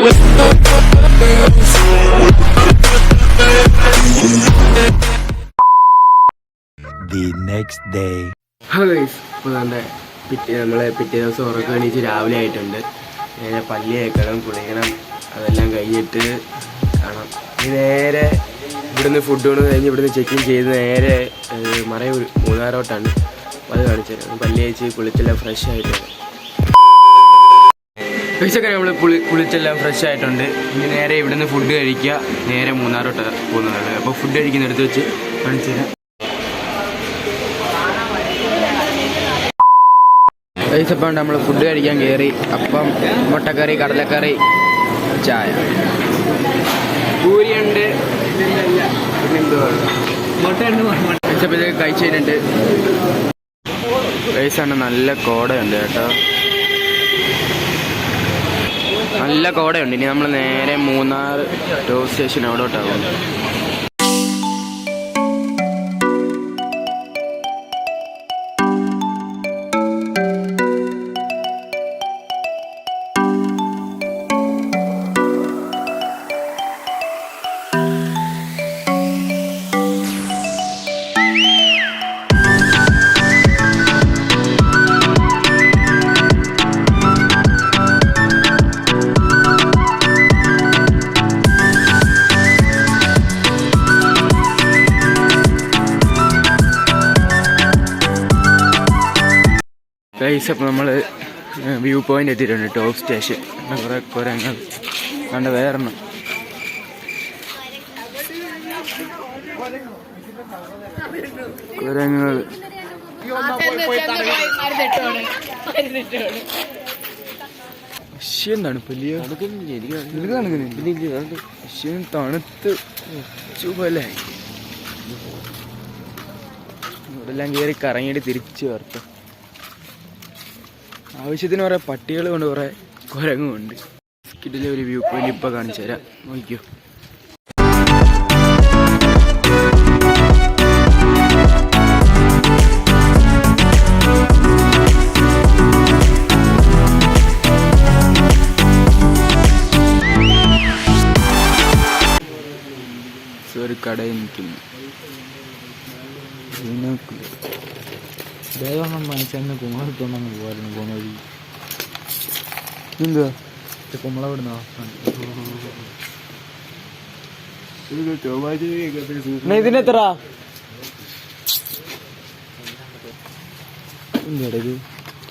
The next day. Hello ഇപ്പോൾ നമ്മുടെ പിറ്റേ നമ്മളെ പിറ്റേ ദിവസം ഉറക്കം എണീച്ച് രാവിലെ ആയിട്ടുണ്ട്. നേരെ പല്ലി കേൾക്കണം കുളിക്കണം അതെല്ലാം കഴിഞ്ഞിട്ട് കാണാം. നേരെ ഇവിടുന്ന് ഫുഡ് കൊണ്ട് കഴിഞ്ഞ് ഇവിടുന്ന് ചെക്കിങ് ചെയ്ത് നേരെ മറയൂർ മൂന്നാറോട്ടാണ് അപ്പോൾ അത് കാണിച്ചു തരാം. പല്ലി കഴിച്ച് കുളിച്ചെല്ലാം ഫ്രഷ് ആയിട്ട് പൈസൊക്കെ നമ്മൾ പുളി കുളിച്ചെല്ലാം ഫ്രഷ് ആയിട്ടുണ്ട്. ഇനി നേരെ ഇവിടുന്ന് ഫുഡ് കഴിക്കുക. നേരെ മൂന്നാറോട്ട് പോകുന്നതാണ്. അപ്പോൾ ഫുഡ് കഴിക്കുന്നിടത്ത് വെച്ച് കാണിച്ചു തരാം. നമ്മൾ ഫുഡ് കഴിക്കാൻ കയറി അപ്പം മുട്ടക്കറി കടലക്കറി ചായ. പൂരിയുണ്ട്. കഴിച്ചിട്ടുണ്ട് കഴിച്ചു നല്ല കോടയുണ്ട് കേട്ടോ. നല്ല കോടയുണ്ട്. ഇനി നമ്മൾ നേരെ മൂന്നാർ ടൂർ സ്റ്റേഷൻ അവിടോട്ടാകും ഗൈസ് അപ്പോൾ നമ്മൾ വ്യൂ പോയിന്റ് എത്തിയിട്ടുണ്ട് ടോപ്പ് സ്റ്റേഷൻ കുറേ കുരങ്ങൾ കണ്ട വേറെണ്ണം കുരങ്ങൾ തണുത്ത് ചുവലായി. ഇവിടെല്ലാം കയറി കറങ്ങിയിട്ട് തിരിച്ചു വരട്ടെ. ആവശ്യത്തിന് കുറെ കൊണ്ട് കുറെ കുരങ്ങുമുണ്ട് സ്കിഡിലെ ഒരു വ്യൂ പോയിന്റ് ഇപ്പൊ കാണിച്ചു തരാം. നോക്കിയോ? ഒരു കടയിൽ നിൽക്കുന്നു. ദൈവം മനുഷ്യന്ന് കുമ്പളത്തോണ്ടങ്ങ് പോകാറുണ്ട് പോണ വഴി എന്തുവാ കുമ്പള വിടുന്ന ഇതിനെത്ര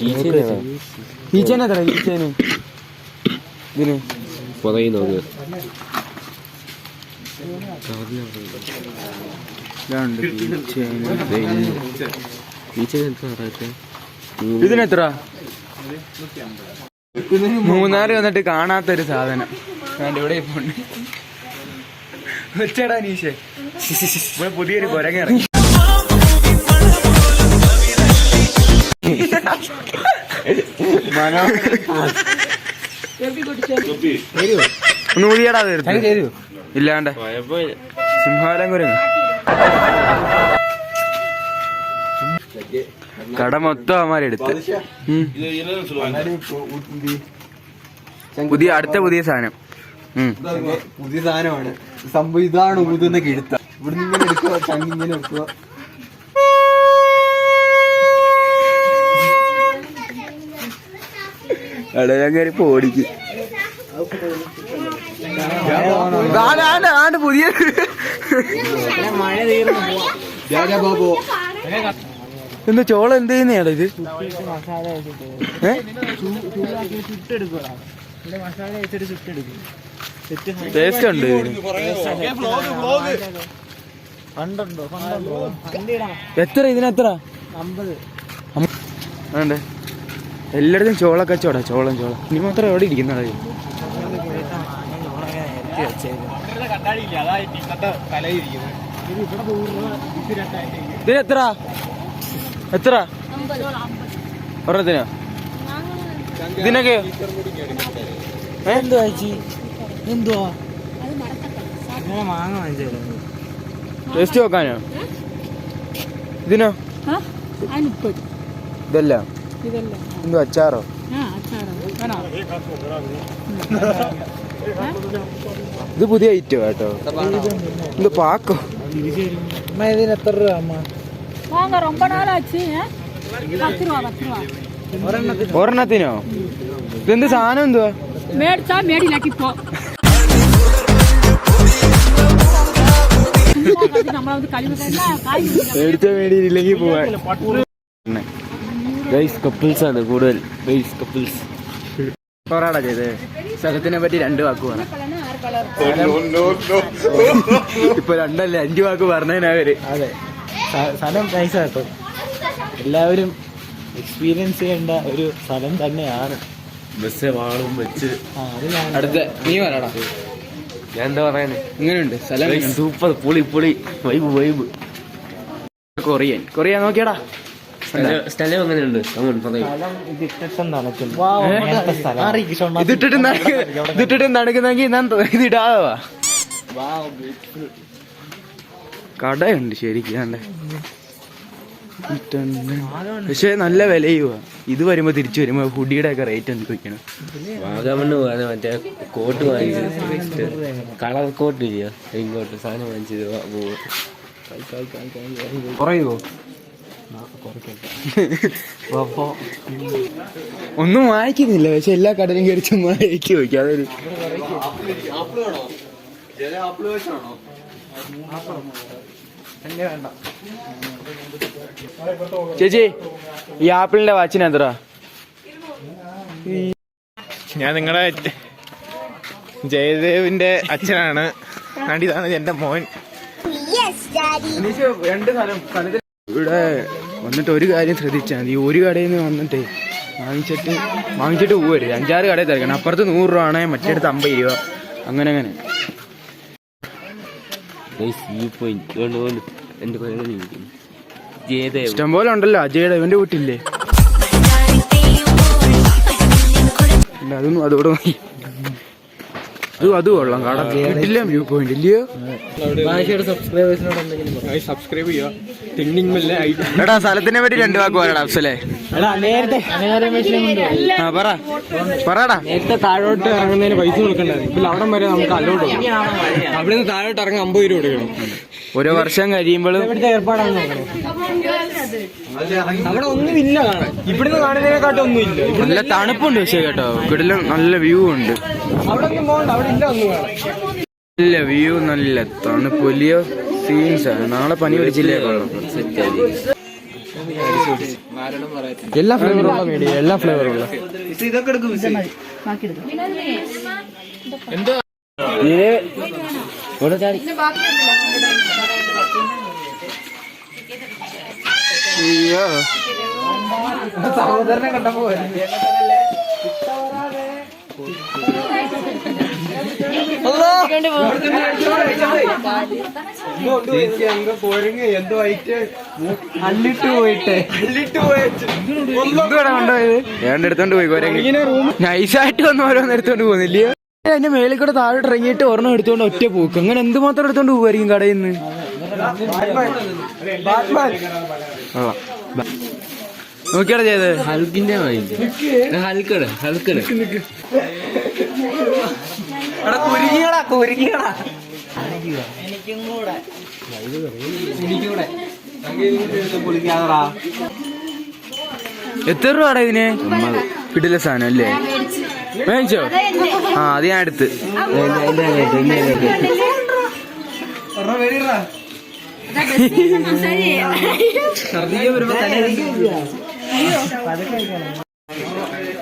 ഈച്ചേനെ എത്ര ഈച്ചേന് ഇതിന് ഇതാണ്ട് കീച്ചേന്. ഇതിനെത്ര? മൂന്നാറ് വന്നിട്ട് കാണാത്ത ഒരു സാധനം ഇവിടെ ഇപ്പോണ്ട് വെച്ചടാ നീശേ ഇവിടെ പുതിയൊരു കുരങ്ങിറങ്ങി ഒന്ന് ഊതിയടാ തീർത്ത് ഇല്ലാണ്ട്. സിംഹാലം കുരങ്ങ്. കട മൊത്തം അവന്മാരെടുത്ത് എടുത്ത്. പുതിയ അടുത്ത പുതിയ സാധനം. പുതിയ സാധനമാണ്. സംഭവം ഇതാണ് ഊതുന്ന കിഴുത്ത ഇവിടുന്ന് ഇങ്ങനെ എടുക്കുക ചങ്ങി ഇങ്ങനെ വെക്കുക അവിടെ ഞാൻ കയറി ഓടിക്ക്. പുതിയ ബാബു. എന്താ ചോള എന്ത് ചെയ്യുന്നതാണ് ഇത്? ടേസ്റ്റ് ഉണ്ട്. എത്ര ഇതിനെത്ര വേണ്ടേ എല്ലായിടത്തും ചോള കച്ചവടാ ചോളം ചോളം ഇനി മാത്രം എവിടെ ഇരിക്കുന്നതാ ഇത്? ഇതിനെത്ര എത്ര? ഒരെണ്ണത്തിനോ? ഇതിനൊക്കെ? എന്തുവാ എന്തുവാ? മാങ്ങ ടേസ്റ്റ് നോക്കാനോ ഇതിനോ? ഇതല്ല? ഇതല്ല. എന്തോ അച്ചാറോ? ഇത് പുതിയ ഐറ്റം കേട്ടോ. ഇത് പാക്കോ? ഇതിന് എത്ര രൂപ അമ്മ? வாங்க ரொம்ப நாள் ஆச்சு ஆ? பத்து ரூபா பத்து ரூபா ഒരെണ്ണത്തിനോ ഇതെന്ത് സാധനം എന്തുവാ மேடிச்சா மேடி இல்லாட்டி போ நம்மள வந்து கழிவு காய் മേടിച്ച മേടിയില്ലെങ്കിൽ പോവാൻ ഗൈസ് കപ്പിൾസ് ആണ് കൂടുതൽ ഗൈസ് കപ്പിൾസ് പറയാടാ ചെയ്ത് സ്ഥലത്തിനെ പറ്റി രണ്ട് വാക്ക് പറ ഇപ്പൊ രണ്ടല്ലേ അഞ്ചു വാക്ക് പറഞ്ഞതിനവര് അതെ സ്ഥ- സ്ഥലം നൈസ് ആട്ടോ എല്ലാവരും എക്സ്പീരിയൻസ് ചെയ്യേണ്ട ഒരു സ്ഥലം തന്നെയാണ്. ബസ് വാളും വെച്ച് അടുത്ത നീ പറയടാ ഞാൻ എന്താ പറയാന്? ഇങ്ങനെയുണ്ട് സ്ഥലം സൂപ്പർ പൊളി പൊളി. Vibe vibe Korean. കൊറിയ നോക്കിയടാ. സ്ഥലം എങ്ങനെയുണ്ട്? ഇതിട്ടിട്ടും നടക്കുന്നെങ്കിൽ ഞാൻ ഇത് ഇടാതെ കടയുണ്ട് ശരിക്കും കണ്ടേ? പക്ഷെ നല്ല വിലയുവാ ഇത് വരുമ്പോ തിരിച്ചു വരുമ്പോ ഹുഡിയുടെ ഒക്കെ റേറ്റ് ഒന്ന് ചോദിക്കണം. വാഗമണ് പോകാൻ മറ്റേ കോട്ട് വാങ്ങിച്ച് കളർ കോട്ട് ഇല്ലയോ ഇങ്ങോട്ട് സാധനം വാങ്ങിച്ചത് പോവും. കുറയുവോ? ഒന്നും വായിക്കുന്നില്ല പക്ഷെ എല്ലാ കടലും കയറി ചുമ്മാ കഴിക്കി നോക്കി അതൊരു ചേച്ചി ഈ ആപ്പിളിന്റെ വാച്ചിന് എത്ര ഞാൻ നിങ്ങളുടെ ജയദേവിന്റെ അച്ഛനാണ്. ഇതാണ് എന്റെ മോൻ. രണ്ട് സ്ഥലം ഇവിടെ വന്നിട്ട് ഒരു കാര്യം ശ്രദ്ധിച്ചാൽ മതി. ഈ ഒരു കടയിൽ നിന്ന് വന്നിട്ട് വാങ്ങിച്ചിട്ട് വാങ്ങിച്ചിട്ട് പോവരുത്. അഞ്ചാറ് കടയിൽ തിരക്കണം. അപ്പുറത്ത് നൂറ് രൂപ ആണെങ്കിൽ മറ്റേടത്ത് അമ്പത് രൂപ. അങ്ങനെ അങ്ങനെ. വ്യൂ പോയിന്റ് കൊണ്ട് കൊണ്ട് എന്റെ കൊല്ലം ജയദേവ്. ഇഷ്ടം പോലെ ഉണ്ടല്ലോ അജയുടെ ഇവന്റെ വീട്ടില്ലേ ഇല്ല, അതൊന്നും അതോടെ മതി. അതും അത് കൊള്ളാം. കാണാൻ വീട്ടിലെ വ്യൂ പോയിന്റ് ഇല്ലയോ? സബ്സ്ക്രൈബ് ചെയ്യുക. സ്ഥലത്തിനെ പറ്റി രണ്ടു വാക്ക് പറയണം അഫ്സലേ. നേരത്തെ ആ പറ. പറടാ. നേരത്തെ താഴോട്ട് ഇറങ്ങുന്നതിന് പൈസ കൊടുക്കണ്ടായിരുന്നു. ഇപ്പൊ അവിടം വരെ നമുക്ക് അലോട്ട് അവിടെ നിന്ന് താഴോട്ട് ഇറങ്ങാൻ അമ്പത് രൂപ കൊടുക്കണം. ഓരോ വർഷം കഴിയുമ്പോഴും ഇവിടുത്തെ ഏർപ്പാടാണ് നോക്കണേ അവിടെ ഒന്നുമില്ല കാണാൻ. ഇവിടുന്ന് കാണുന്നതിനെക്കാട്ടും ഒന്നുമില്ല നല്ല തണുപ്പുണ്ട് പക്ഷേ കേട്ടോ. ഇവിടെ നല്ല വ്യൂ ഉണ്ട്. അവിടെ ഒന്നും പോകണ്ട. അവിടെ ഇല്ല ഒന്നും കാണാൻ. നല്ല വ്യൂ നല്ല തണുപ്പ് വലിയ സീൻസ് ആണ്. നാളെ പനി പിടിച്ചില്ലേ? എല്ലാ ഫ്ലേവറുള്ള മീഡിയ എല്ലാ ഫ്ലേവറുള്ള അയ്യോ സഹോദരനെ കണ്ടപ്പോ എന്തോ ആയിട്ട് അള്ളിട്ട് പോയിട്ട്. അള്ളിട്ട് പോയിട്ട്. ഏണ്ട എടുത്തോണ്ട് പോയി നൈസായിട്ട് വന്ന് ഓരോന്ന് എടുത്തോണ്ട് പോകുന്നില്ലയോ അതിന്റെ മേളിൽ കൂടെ താഴോട്ട് ഇറങ്ങിയിട്ട് ഒരെണ്ണം എടുത്തോണ്ട് ഒറ്റ പോക്ക്. അങ്ങനെ എന്തുമാത്രം എടുത്തോണ്ട് പോകുമായിരിക്കും കടയിൽ നിന്ന്? നോക്കിയാടാ ചെയ്ത് ഹൽക്കിന്റെ ഹൽക്കട ഹൽക്കട കുരുങ്ങിയടാ കുരുങ്ങിയടാ. കുളിക്കാതറാ എത്ര രൂപ ഇതിന്? കിട്ടില്ല സാധനം അല്ലേ? മേടിച്ചോ? ആ അത് ഞാൻ എടുത്ത്.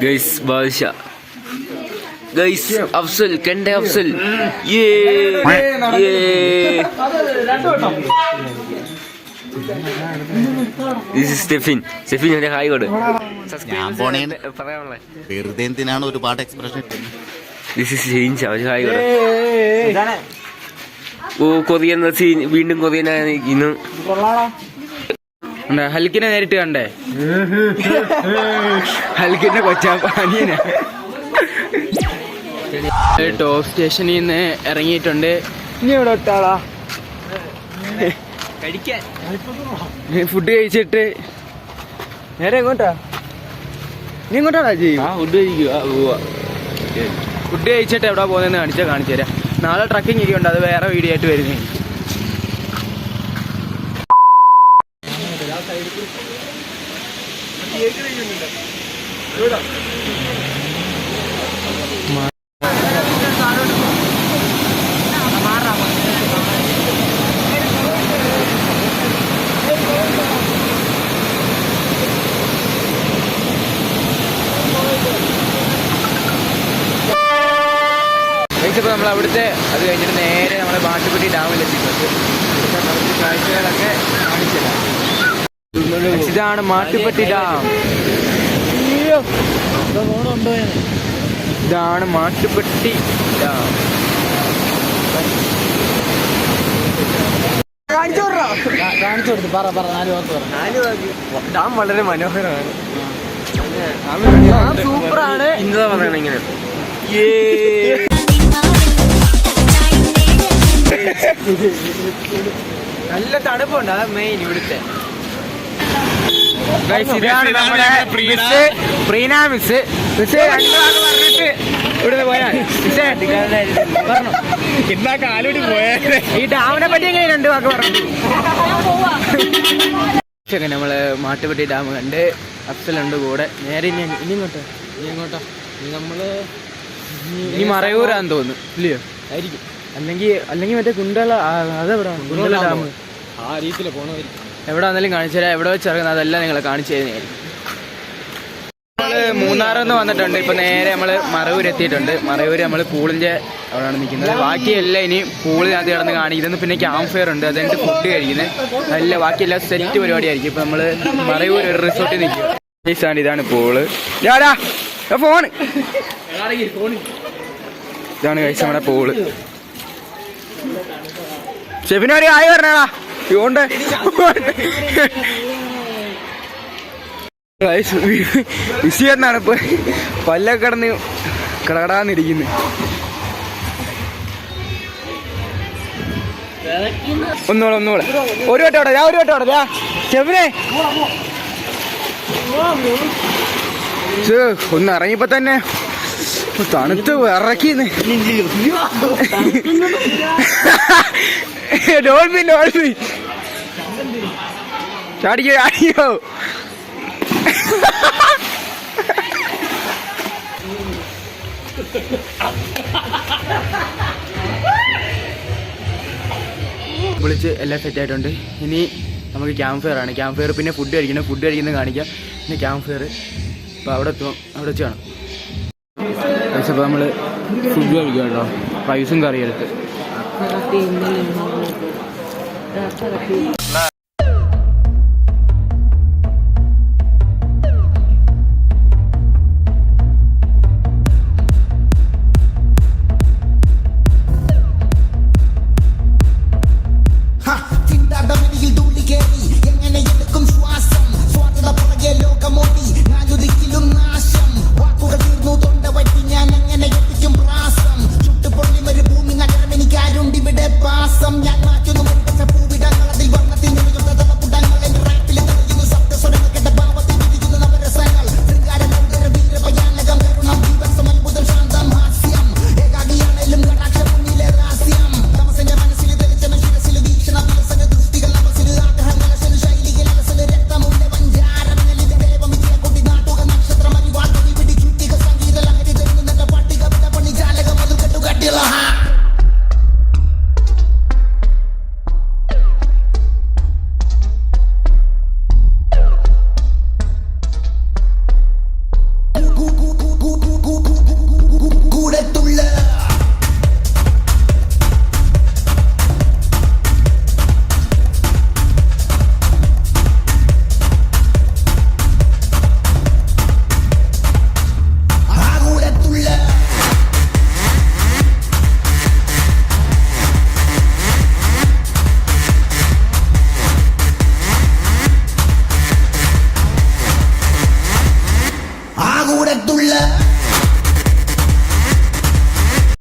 ഗൈസ് ബാദുഷ. ഗൈസ് അഫ്സൽ കണ്ട അഫ്സൽ. സ്റ്റെഫിൻ സ്റ്റെഫിൻ എന്റെ ഹായ് കൊടു. ഞാൻ പോണേന് പറയാനുള്ളത്. വെറുതെ എന്തിനാണ് ഒരുപാട് എക്സ്പ്രഷൻ ദിസ് ഇസ് ചേഞ്ച് അവർ ഹായ് കൊടു. ഓ കൊറിയൻ സീൻ വീണ്ടും കൊറിയൻ ഹൽക്കിനെ നേരിട്ട് കണ്ടേ? ഹൽക്കിന്റെ കൊച്ചാപ്പാനിയന ടോപ്പ് സ്റ്റേഷനിൽ നിന്ന് ഇറങ്ങിയിട്ടുണ്ട്. ഇനി ഇവിടെ ഒട്ടാളാ ഫുഡ് കഴിച്ചിട്ട്. നേരെ എങ്ങോട്ടാ? നീ എങ്ങോട്ടാടാ ജീ? ഫുഡ് ഫുഡ് കഴിച്ചിട്ട് എവിടെ പോകുന്നതെന്ന് കാണിച്ചാൽ കാണിച്ചു തരാം. നാളെ ട്രക്കിംഗ് ഒക്കെ ഉണ്ട് അത് വേറെ വീഡിയോ ആയിട്ട് വരുന്നതായിരിക്കും ഇപ്പോൾ നമ്മൾ അവിടുത്തെ അത് കഴിഞ്ഞിട്ട് നേരെ നമ്മുടെ ബാട്ടുപടി ഡാമിൽ എത്തിയിട്ടുണ്ട്. ഇവിടുത്തെ കുറച്ച് കാഴ്ചകളൊക്കെ കാണിച്ചില്ല ഇതാണ് മാട്ടുപ്പെട്ടി ഡാം. ഇതാണ് മാട്ടുപ്പെട്ടി ഡാം. കാണിച്ചു കൊടുത്തു പറ പറ നാല് വാക്ക് പറ. നാല് വാക്ക്. ഡാം വളരെ മനോഹരമാണ്. സൂപ്പറാണ്. പറയണ ഇങ്ങനെ. നല്ല തണുപ്പുണ്ട് അതാ മെയിൻ ഇവിടുത്തെ. ഇതാണ് നമ്മുടെ മിസ് പ്രീന മിസ് മിസ് പറഞ്ഞിട്ട് ഇവിടുന്ന് പോയാ മിസ്സേ പറഞ്ഞു. എന്നാ കാലോടി പോയേ? ഈ ഡാമിനെ പറ്റി എങ്ങനെ രണ്ട് വാക്ക് പറഞ്ഞു? ഉച്ചയ്ക്ക് നമ്മൾ മാട്ടുപെട്ടി ഡാം കണ്ട് അഫ്സലുണ്ട് കൂടെ. നേരെ ഇനി ഇനി ഇങ്ങോട്ടോ. ഇനി ഇങ്ങോട്ടോ? ഇനി നമ്മൾ ഇനി മറയൂരാന്ന് തോന്നുന്നു. ഇല്ലയോ? ആയിരിക്കും. അല്ലെങ്കിൽ അല്ലെങ്കിൽ മറ്റേ കുണ്ടള അതെവിടാ? കുണ്ടള ഡാം. ആ രീതിയിൽ പോണമായിരിക്കും എവിടെ വന്നാലും കാണിച്ചു തരാം. എവിടെ വെച്ച് ഇറങ്ങുന്നത് അതെല്ലാം നിങ്ങളെ കാണിച്ചു തരുന്നതായിരിക്കും നമ്മൾ മൂന്നാറിൽ വന്നിട്ടുണ്ട്. ഇപ്പൊ നേരെ നമ്മൾ മറവൂർ എത്തിയിട്ടുണ്ട്. മറയൂർ നമ്മൾ പൂളിന്റെ അവിടെയാണ് നിൽക്കുന്നത്. ബാക്കിയെല്ലാം ഇനി പൂളിനകത്ത് കിടന്ന് കാണിക്കുന്നത് പിന്നെ ക്യാമ്പ് ഫയർ ഉണ്ട്. അതെന്നിട്ട് ഫുഡ് കഴിക്കുന്നത്. നല്ല ബാക്കി എല്ലാം സെറ്റ് പരിപാടിയായിരിക്കും. ഇപ്പൊ നമ്മൾ മറയൂർ ഒരു റിസോർട്ടിൽ നിൽക്കും. ഇതാണ് പൂൾ. ഫോൺ. ഇതാണ് കഴിച്ച നമ്മുടെ പൂൾ. ഷെഫിനൊരു ആയി പറഞ്ഞാടാ ഇതുകൊണ്ട് വിസി എന്നാണ് ഇപ്പൊ. പല്ലൊക്കെ കിടന്ന് കിടകടാന്നിരിക്കുന്നത് ഒന്നുകൂടെ ഒന്നുകൂടെ ഒരു വട്ടം ഞാൻ ഒരു വട്ടം ഷെഫിനെ. ശ്ശേ, ഒന്ന് ഇറങ്ങിയപ്പോ തന്നെ തണുത്ത് വിറക്കിന്ന്. ഡോൾഫിൻ ഡോൾഫിൻ ചാടിക്കോ ചാടിക്കോ വിളിച്ച് എല്ലാം സെറ്റ് ആയിട്ടുണ്ട്. ഇനി നമുക്ക് ക്യാമ്പ് ഫയർ ആണ്. ക്യാമ്പ് ഫയർ പിന്നെ ഫുഡ് കഴിക്കണം. ഫുഡ് കഴിക്കുന്നത് കാണിക്കാം. പിന്നെ ക്യാമ്പ് ഫയർ അപ്പോൾ അവിടെ എത്തും. അവിടെ വെച്ച് കാണാം. അപ്പോൾ നമ്മൾ ഫുഡ് കഴിക്കാം കേട്ടോ റൈസും കറിയും എടുത്ത്